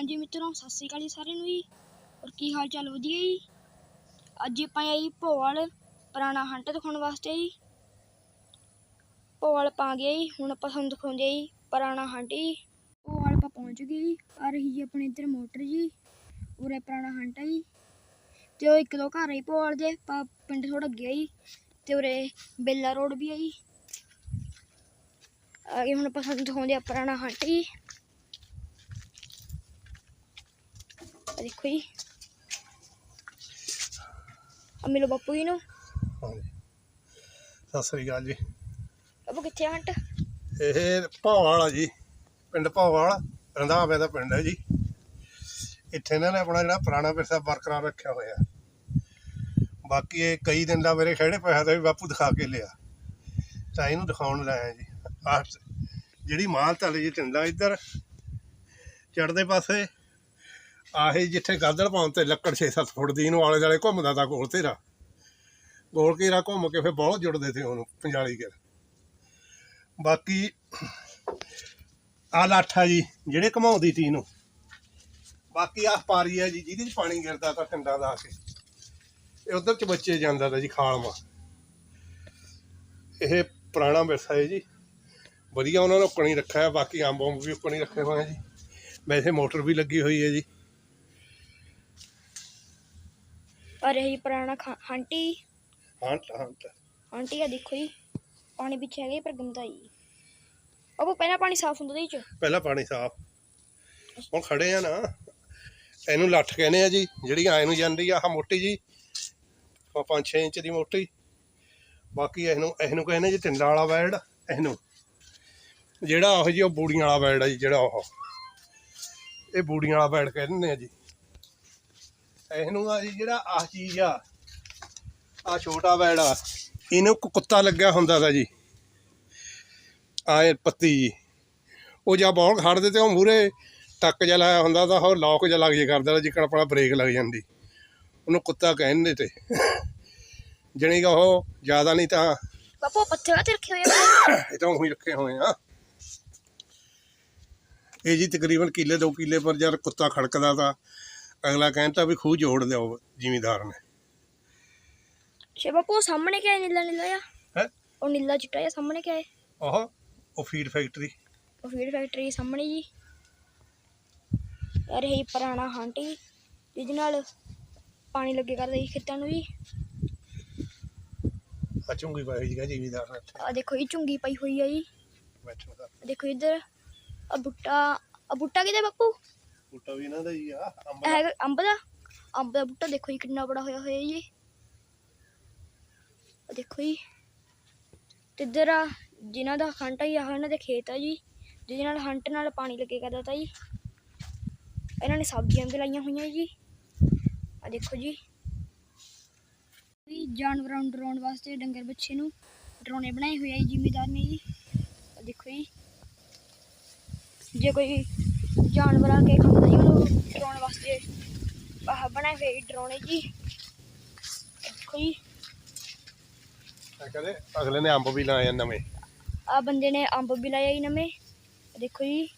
ਹਾਂਜੀ ਮਿੱਤਰੋ, ਸਤਿ ਸ੍ਰੀ ਅਕਾਲ ਜੀ ਸਾਰਿਆਂ ਨੂੰ ਜੀ। ਔਰ ਕੀ ਹਾਲ ਚਾਲ? ਵਧੀਆ ਜੀ। ਅੱਜ ਆਪਾਂ ਆਈ ਜੀ ਭੋਵਾਲ ਪੁਰਾਣਾ ਹੰਟ ਦਿਖਾਉਣ ਵਾਸਤੇ ਜੀ। ਭੋਵਾਲ ਪਾ ਗਿਆ ਜੀ, ਹੁਣ ਆਪਾਂ ਤੁਹਾਨੂੰ ਦਿਖਾਉਂਦੇ ਜੀ ਪੁਰਾਣਾ ਹੰਟ ਜੀ। ਭੋਵਾਲ ਆਪਾਂ ਪਹੁੰਚ ਗਏ ਜੀ, ਆ ਰਹੀ ਜੀ ਆਪਣੇ ਇੱਧਰ ਮੋਟਰ ਜੀ, ਉਰੇ ਪੁਰਾਣਾ ਹੰਟ ਹੈ ਜੀ। ਤੇ ਉਹ ਇੱਕ ਦੋ ਘਰ ਹੈ ਜੀ ਭੋਵਾਲ ਦੇ, ਆਪਾਂ ਪਿੰਡ ਥੋੜਾ ਅੱਗੇ ਜੀ, ਤੇ ਉਰੇ ਬੇਲਾ ਰੋਡ ਵੀ ਹੈ ਜੀ। ਅੱਗੇ ਹੁਣ ਆਪਾਂ ਤੁਹਾਨੂੰ ਦਿਖਾਉਂਦੇ ਆ ਪੁਰਾਣਾ ਹੰਟ ਜੀ। ਆ ਦੇਖੋ ਜੀ ਆ ਮਿਲੋ ਬਾਪੂ ਜੀ ਨੂੰ ਹਾਂਜੀ ਸਤਿ ਸ੍ਰੀ ਅਕਾਲ ਜੀ ਬਾਪੂ ਕਿੱਥੇ ਆ ਹੰਟ ਇਹ ਭਾਵਾਲ ਆ ਜੀ ਪਿੰਡ ਭਾਵਾਲ ਰੰਧਾਵੇ ਦਾ ਪਿੰਡ ਹੈ ਜੀ ਇੱਥੇ ਇਹਨਾਂ ਨੇ ਆਪਣਾ ਜਿਹੜਾ ਪੁਰਾਣਾ ਵਿਰਸਾ ਬਰਕਰਾਰ ਰੱਖਿਆ ਹੋਇਆ ਬਾਕੀ ਇਹ ਕਈ ਦਿਨ ਦਾ ਮੇਰੇ ਖੜੇ ਪਿਆ ਤਾਂ ਵੀ ਬਾਪੂ ਦਿਖਾ ਕੇ ਲਿਆ ਤਾਂ ਇਹਨੂੰ ਦਿਖਾਉਣ ਲਾਇਆ ਜੀ ਆਹ ਜਿਹੜੀ ਮਾਲ ਤਲ ਜੀ ਟਿੰਡਾ ਇੱਧਰ ਚੜਦੇ ਪਾਸੇ ਆਹੀ ਜਿੱਥੇ ਗਾਦੜ ਪਾਉਣ ਤੇ ਲੱਕੜ 6-7 ਫੁੱਟ ਦੀ, ਇਹਨੂੰ ਆਲੇ ਦੁਆਲੇ ਘੁੰਮਦਾ ਤਾਂ ਗੋਲ ਤੇਰਾ ਗੋਲ ਘੇਰਾ ਘੁੰਮ ਕੇ ਫਿਰ ਬਹੁਤ ਜੁੜਦੇ ਸੀ ਉਹਨੂੰ, ਪੰਜਾਲੀ ਕੇ ਬਾਕੀ ਆ ਲਾਠਾ ਜੀ, ਜਿਹੜੇ ਘਮਾਉਂਦੀ ਤੀ ਨੂੰ ਬਾਕੀ ਆਹ ਪਾਰੀ ਹੈ ਜੀ, ਜਿਹਦੇ ਚ ਪਾਣੀ ਗਿਰਦਾ ਤਾਂ ਠੰਡਾ ਦਾ ਆ ਕੇ। ਇਹ ਉਧਰ ਚ ਬੱਚੇ ਜਾਂਦਾ ਤਾਂ ਜੀ ਖਾਲਮਾ ਇਹ ਪੁਰਾਣਾ ਵਿਰਸਾ ਹੈ ਜੀ। ਵਧੀਆ ਉਹਨਾਂ ਨੇ ਉੱਕਣੀ ਰੱਖਿਆ, ਬਾਕੀ ਅੰਬ ਅੰਬ ਵੀ ਉੱਕਣੀ ਰੱਖੇ ਹੋਏ ਜੀ। ਵੈਸੇ ਮੋਟਰ ਵੀ ਲੱਗੀ ਹੋਈ ਹੈ ਜੀ। ਆ ਰਹੀ ਪੁਰਾਣਾ ਹਾਂਟੀ ਹਾਂ ਹਾਂ ਆਂਟੀ। ਆ ਦੇਖੋ ਜੀ ਪਾਣੀ ਪਿੱਛੇ ਹੈਗਾ ਜੀ, ਪਰ ਗੰਦਾ ਜੀ। ਬਾਪੂ ਪਹਿਲਾਂ ਪਾਣੀ ਸਾਫ਼ ਹੁੰਦਾ ਇਹ ਚ? ਪਹਿਲਾਂ ਪਾਣੀ ਸਾਫ਼। ਹੁਣ ਖੜੇ ਆ ਨਾ ਇਹਨੂੰ ਲੱਠ ਕਹਿੰਦੇ ਆ ਜੀ ਜਿਹੜੀ ਐ ਨੂੰ ਜਾਂਦੀ ਆ ਆਹ ਮੋਟੀ ਜੀ। ਆ 5-6 ਇੰਚ ਦੀ ਮੋਟੀ। ਬਾਕੀ ਇਹਨੂੰ ਇਹਨੂੰ ਕਹਿੰਦੇ ਜੀ ਟਿੰਡਾ ਵਾਲਾ ਬੈਡ ਇਹਨੂੰ। ਜਿਹੜਾ ਉਹ ਜੀ ਉਹ ਬੂੜੀਆਂ ਵਾਲਾ ਬੈਡ ਆ ਜੀ ਜਿਹੜਾ ਉਹ। ਇਹ ਬੂੜੀਆਂ ਵਾਲਾ ਬੈਡ ਕਹਿੰਦੇ ਆ ਜੀ। ਇਹਨੂੰ ਆ ਜੀ ਜਿਹੜਾ ਆਹ ਚੀਜ਼ ਆ ਆ ਛੋਟਾ ਆ ਇਹਨੂੰ ਕੁੱਤਾ ਲੱਗਿਆ ਹੁੰਦਾ ਦਾ ਜੀ। ਆਏ ਪੱਤੀ ਜੀ। ਉਹ ਜਾਂ ਬੌਲ ਖੜਦੇ ਤੇ ਉਹ ਮੂਰੇ ਟੱਕ ਜਿਹਾ ਲਾਇਆ ਹੁੰਦਾ ਤਾਂ ਉਹ ਲੌਕ ਜਿਹਾ ਲੱਗ ਜੇ ਕਰਦਾ ਜਿੱਕਣ ਆਪਣਾ ਬ੍ਰੇਕ ਲੱਗ ਜਾਂਦੀ। ਉਹਨੂੰ ਕੁੱਤਾ ਕਹਿੰਦੇ ਤੇ। ਜਣੀ ਕਿ ਉਹ ਜ਼ਿਆਦਾ ਨਹੀਂ ਤਾਂ ਬਾਪੂ ਪੱਥਰ ਤੇ ਰੱਖੇ ਹੋਏ ਆ ਇਹ ਤਾਂ ਉਹੀ ਰੱਖੇ ਹੋਏ ਆ। ਇਹ ਜੀ ਤਕਰੀਬਨ ਕਿੱਲੇ ਦੋ ਕਿੱਲੇ ਪਰ ਜਦ ਕੁੱਤਾ ਖੜਕਦਾ ਤਾਂ ਅਗਲਾ ਕਹਿੰਦਾ ਵੀ ਖੂਹ ਜੋੜ ਦਿਓ ਜ਼ਿਮੀਦਾਰ ਨੇ। ਸ਼ੇ ਬਾਪੂ ਉਹ ਸਾਹਮਣੇ ਕਿਆ ਹੈ ਨੀਲਾ ਨੀਲਾ ਆ ਹੈ? ਉਹ ਨੀਲਾ ਚਿੱਟਾ ਆ ਸਾਹਮਣੇ ਕਿਆ ਹੈ? ਉਹ ਉਹ ਫੀਡ ਫੈਕਟਰੀ। ਉਹ ਫੀਡ ਫੈਕਟਰੀ ਸਾਹਮਣੇ ਜੀ। ਯਾਰ ਇਹ ਪੁਰਾਣਾ ਹਾਂਟੀ ਜਿਹਦੇ ਨਾਲ ਪਾਣੀ ਲੱਗੇ ਕਰਦਾ ਜੀ ਖੇਤਾਂ ਨੂੰ ਜੀ। ਆ ਚੁੰਗੀ ਪਾਈ ਜੀ ਜ਼ਿਮੀਦਾਰ ਨੇ ਇੱਥੇ। ਆ ਦੇਖੋ ਜੀ ਝੁੰਗੀ ਪਈ ਹੋਈ ਆ ਜੀ। ਬੈਠਣ ਦਾ ਆਹ ਦੇਖੋ ਇੱਧਰ ਆ ਬੁੱਟਾ ਆ ਬੁੱਟਾ ਕਿਹਦਾ ਬਾਪੂ? ਬੂਟਾ ਵੀ ਇਹਨਾਂ ਦਾ ਹੀ ਆ, ਅੰਬ ਦਾ। ਹੈਗਾ ਅੰਬ ਦਾ? ਅੰਬ ਦਾ ਬੂਟਾ ਦੇਖੋ ਜੀ, ਕਿੰਨਾ ਬੜਾ ਹੋਇਆ ਹੋਇਆ ਜੀ। ਆ ਦੇਖੋ ਜੀ। ਇੱਧਰ ਆ, ਜਿਨ੍ਹਾਂ ਦਾ ਹੰਟ ਆ ਇਹਨਾਂ ਦੇ ਖੇਤ ਆ ਜੀ। ਜਿਹਦੇ ਨਾਲ ਹੰਟ ਨਾਲ ਪਾਣੀ ਲੱਗੇ ਕਰਦਾ ਜੀ। ਇਹਨਾਂ ਨੇ ਸਬਜ਼ੀਆਂ ਵੀ ਲਾਈਆਂ ਹੋਈਆਂ ਜੀ। ਆ ਦੇਖੋ ਜੀ। ਵੀ ਜਾਨਵਰਾਂ ਨੂੰ ਡਰਾਉਣ ਵਾਸਤੇ ਡੰਗਰ ਬੱਚੇ ਨੂੰ ਡਰਾਉਣੇ ਬਣਾਏ ਹੋਏ ਆ ਜ਼ਿਮੀਦਾਰ ਨੇ ਜੀ। ਦੇਖੋ ਜੀ। ਜੇ ਕੋਈ ਜਾਨਵਰ ਕੇ ਖਾਂਦਾ ਜੀ ਉਹਨੂੰ ਡਰਾਉਣ ਵਾਸਤੇ ਆਹ ਬਣਾਏ ਹੋਏ ਡਰਾਉਣੇ ਜੀ। ਦੇਖੋ ਜੀ। ਕਹਿੰਦੇ ਅਗਲੇ ਨੇ ਅੰਬ ਵੀ ਲਾਏ ਆ ਨਵੇਂ। ਆ ਬੰਦੇ ਨੇ ਅੰਬ ਵੀ ਲਾਇਆ ਜੀ ਨਵੇਂ। ਦੇਖੋ ਜੀ।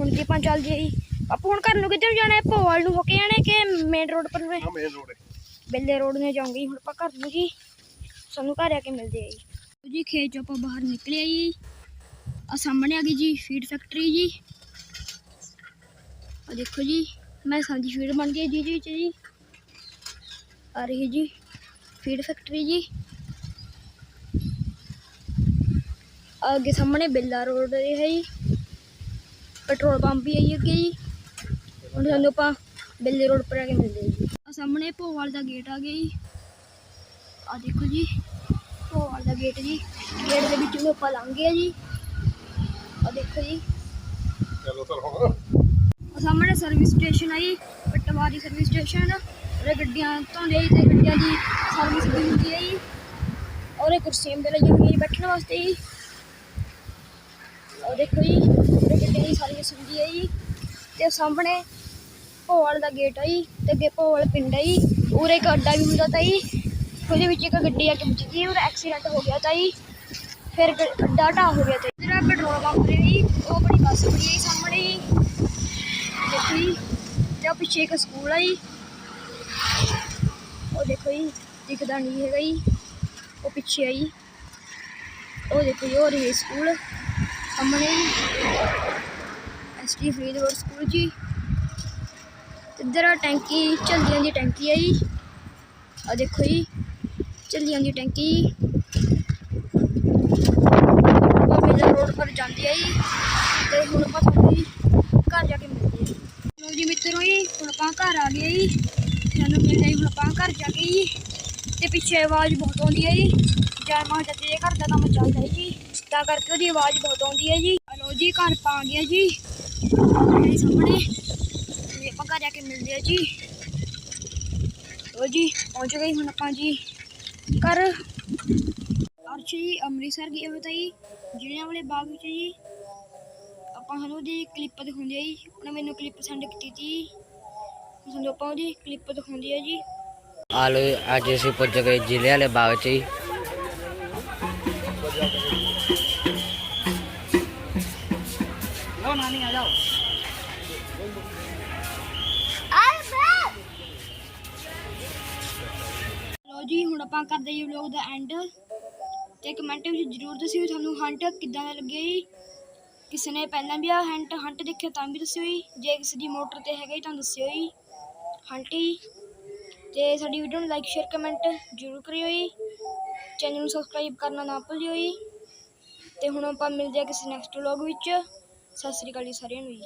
ਹੁਣ ਕੀ ਪਾ ਚੱਲਦੀ ਹੈ ਜੀ। ਆਪੂ ਹੁਣ ਘਰ ਨੂੰ ਕਿੱਧਰ ਜਾਣਾ ਹੈ? ਭੋਵਾਲ ਨੂੰ ਹੋ ਕੇ ਜਾਣਾ ਕਿ ਮੇਨ ਰੋਡ ਪਰ ਨੂੰ ਹੈ ਮੇਨ ਰੋਡ ਬੇਲੇ ਰੋਡ ਨੇ ਜਾਵਾਂਗੇ ਹੁਣ ਆਪਾਂ ਘਰ ਨੂੰ ਜੀ। ਸਾਨੂੰ ਘਰ ਆ ਕੇ ਮਿਲਦੇ ਆ ਜੀ। ਜੀ ਖੇਤ ਚੋਂ ਆਪਾਂ ਬਾਹਰ ਨਿਕਲੇ ਆ ਜੀ। ਆ ਸਾਹਮਣੇ ਆ ਗਈ ਜੀ ਫੀਡ ਫੈਕਟਰੀ ਜੀ। ਆ ਦੇਖੋ ਜੀ, ਮੈਂ ਸਾਂਝੀ ਫੀਡ ਬਣ ਗਈ ਜੀ ਜੀ ਜੀ ਆ ਰਹੀ ਜੀ ਫੀਡ ਫੈਕਟਰੀ ਜੀ। ਅੱਗੇ ਸਾਹਮਣੇ ਬਿੱਲਾ ਰੋਡ ਹੈ ਜੀ। ਪੈਟਰੋਲ ਪੰਪ ਵੀ ਹੈ ਅੱਗੇ ਜੀ। ਹੁਣ ਸਾਨੂੰ ਆਪਾਂ ਬਿੱਲੇ ਰੋਡ ਪਰ ਆ ਕੇ ਮਿਲਦੇ ਜੀ। ਆ ਸਾਹਮਣੇ ਭੋਵਾਲ ਦਾ ਗੇਟ ਆ ਗਿਆ ਜੀ। ਆ ਦੇਖੋ ਜੀ, ਭੋਵਾਲ ਦਾ ਗੇਟ ਜੀ। ਗੇਟ ਦੇ ਵਿੱਚੋਂ ਆਪਾਂ ਲੰਘ ਗਏ ਜੀ। ਦੇਖੋ ਜੀ। ਚਲੋ ਹੁਣ? ਆ ਸਾਹਮਣੇ ਸਰਵਿਸ ਸਟੇਸ਼ਨ ਆ ਜੀ ਪਟਵਾਰੀ ਸਰਵਿਸ ਸਟੇਸ਼ਨ ਉਰੇ ਗੱਡੀਆਂ ਧੋਂਦੇ ਜੀ ਤੇ ਗੱਡੀਆਂ ਦੀ ਸਰਵਿਸ ਵੀ ਹੁੰਦੀ ਹੈ ਜੀ। ਔਰ ਇਹ ਕੁਰਸੀਆਂ ਵੀ ਲੱਗੀਆਂ ਹੋਈਆਂ ਬੈਠਣ ਵਾਸਤੇ ਜੀ। ਉਹ ਦੇਖੋ ਜੀ ਉਰੇ ਗੱਡੀਆਂ ਦੀ ਸਰਵਿਸ ਹੁੰਦੀ ਹੈ ਜੀ। ਤੇ ਸਾਹਮਣੇ ਭੋਵਾਲ ਦਾ ਗੇਟ ਆ ਜੀ ਤੇ ਅੱਗੇ ਭੋਵਾਲ ਪਿੰਡ ਆ ਜੀ। ਉਰੇ ਇੱਕ ਅੱਡਾ ਵੀ ਹੁੰਦਾ ਤਾ ਜੀ ਉਹਦੇ ਵਿੱਚ ਇੱਕ ਗੱਡੀ ਆ ਕੇ ਗਈ ਉਹਦਾ ਐਕਸੀਡੈਂਟ ਹੋ ਗਿਆ ਤਾ ਜੀ। ਫਿਰ ਅੱਡਾ ਢਾਹ ਹੋ ਗਿਆ ਤੇ ਜਿਹੜਾ ਪੈਟਰੋਲ ਪੰਪ ਰਿਹਾ ਜੀ ਉਹ ਬੜੀ ਸਕੂਲ ਹੀ ਸਾਹਮਣੇ ਹੀ। ਦੇਖੋ ਤੇ ਪਿੱਛੇ ਇੱਕ ਸਕੂਲ ਆ ਉਹ ਦੇਖੋ ਜੀ, ਦਿਖਦਾ ਨਹੀਂ ਹੈਗਾ ਜੀ। ਉਹ ਪਿੱਛੇ ਆਈ ਉਹ ਦੇਖੋ ਜੀ ਹੋਰ ਰਹੇ ਸਕੂਲ। ਸਾਹਮਣੇ ਐਸਟੀ ਫਰੀਦਕੋਟ ਸਕੂਲ ਜੀ। ਇੱਧਰ ਆ ਟੈਂਕੀ, ਝੱਲੀਆਂ ਦੀ ਟੈਂਕੀ ਆ ਜੀ। ਆ ਦੇਖੋ ਜੀ, ਝੱਲੀਆਂ ਦੀ ਟੈਂਕੀ। ਆਪਾਂ ਮੇਲਾ ਰੋਡ ਪਰ ਜਾਂਦੀ ਆ ਜੀ ਤੇ ਹੁਣ ਆਪਾਂ ਤੁਹਾਨੂੰ ਜੀ ਘਰ ਜਾ ਕੇ ਮਿਲਦੇ ਆ ਲੋ ਜੀ ਮਿੱਤਰੋ ਜੀ ਹੁਣ ਆਪਾਂ ਘਰ ਆ ਗਏ ਜੀ। ਸਾਨੂੰ ਮਿਲ ਗਈ ਹੁਣ ਆਪਾਂ ਘਰ ਜਾ ਕੇ ਜੀ। ਤੇ ਪਿੱਛੇ ਆਵਾਜ਼ ਬਹੁਤ ਆਉਂਦੀ ਹੈ ਜੀ। ਜੈ ਮਾਂ ਜੱਤੇ ਘਰ ਦਾ ਕੰਮ ਚੱਲਦਾ ਹੈ ਜੀ। ਤਾਂ ਕਰਕੇ ਉਹਦੀ ਆਵਾਜ਼ ਬਹੁਤ ਆਉਂਦੀ ਹੈ ਜੀ। ਹਲੋ ਜੀ, ਘਰ ਪਾ ਆ ਗਿਆ ਜੀ। ਮੇਰੇ ਸਾਹਮਣੇ। ਤੇ ਆਪਾਂ ਘਰ ਜਾ ਕੇ ਮਿਲਦੇ ਆ ਜੀ। ਲੋ ਜੀ, ਪਹੁੰਚ ਗਏ ਹੁਣ ਆਪਾਂ ਜੀ ਘਰ। ਅਰਸ਼ ਜੀ, ਅੰਮ੍ਰਿਤਸਰ ਗਏ ਹੋਏ ਤਾਂ ਜੀ। ਜਿਹੜਿਆਂ ਵਾਲੇ ਬਾਗ ਵਿੱਚ ਜੀ। ਆਪਾਂ ਸਾਨੂੰ ਉਹਦੀ ਕਲਿੱਪ ਦਿਖਾਉਂਦੇ ਆ ਜੀ। ਉਹਨੇ ਮੈਨੂੰ ਕਲਿੱਪ ਸੈਂਡ ਕੀਤੀ ਤੀ ਸਾਨੂੰ ਆਪਾਂ ਉਹਦੀ ਕਲਿੱਪ ਦਿਖਾਉਂਦੇ ਆ ਜੀ। ਆਲੂ ਅੱਜ ਅਸੀਂ ਪੁੱਜ ਗਏ ਜ਼ਿਲ੍ਹੇ ਵਾਲੇ ਬਾਗ 'ਚ ਲੋ ਜੀ ਹੁਣ ਆਪਾਂ ਕਰਦੇ ਜੀ ਵਲੌਗ ਦਾ ਐਂਡ ਤੇ ਕਮੈਂਟ ਵਿੱਚ ਜਰੂਰ ਦੱਸਿਓ ਤੁਹਾਨੂੰ ਹੰਟ ਕਿੱਦਾਂ ਦਾ ਲੱਗਿਆ ਜੀ। ਕਿਸੇ ਨੇ ਪਹਿਲਾਂ ਵੀ ਆ ਹੰਟ ਹੰਟ ਦੇਖਿਆ ਤਾਂ ਵੀ ਦੱਸਿਓ ਜੀ। ਜੇ ਕਿਸੇ ਦੀ ਮੋਟਰ ਤੇ ਹੈਗਾ ਜੀ ਤਾਂ ਦੱਸਿਓ ਜੀ। ਹੰਟ ਜੀ ਤੇ ਸਾਡੀ ਵੀਡੀਓ ਨੂੰ ਲਾਈਕ ਸ਼ੇਅਰ ਕਮੈਂਟ ਜਰੂਰ ਕਰਿਓ ਜੀ। ਚੈਨਲ ਨੂੰ ਸਬਸਕ੍ਰਾਈਬ ਕਰਨਾ ਨਾ ਭੁੱਲਿਓ ਜੀ। ਤੇ ਹੁਣ ਆਪਾਂ ਮਿਲਦੇ ਆ ਕਿਸੇ ਨੈਕਸਟ ਵਲੌਗ ਵਿੱਚ। ਸਤਿ ਸ੍ਰੀ ਅਕਾਲ ਜੀ ਸਾਰਿਆਂ ਨੂੰ ਜੀ।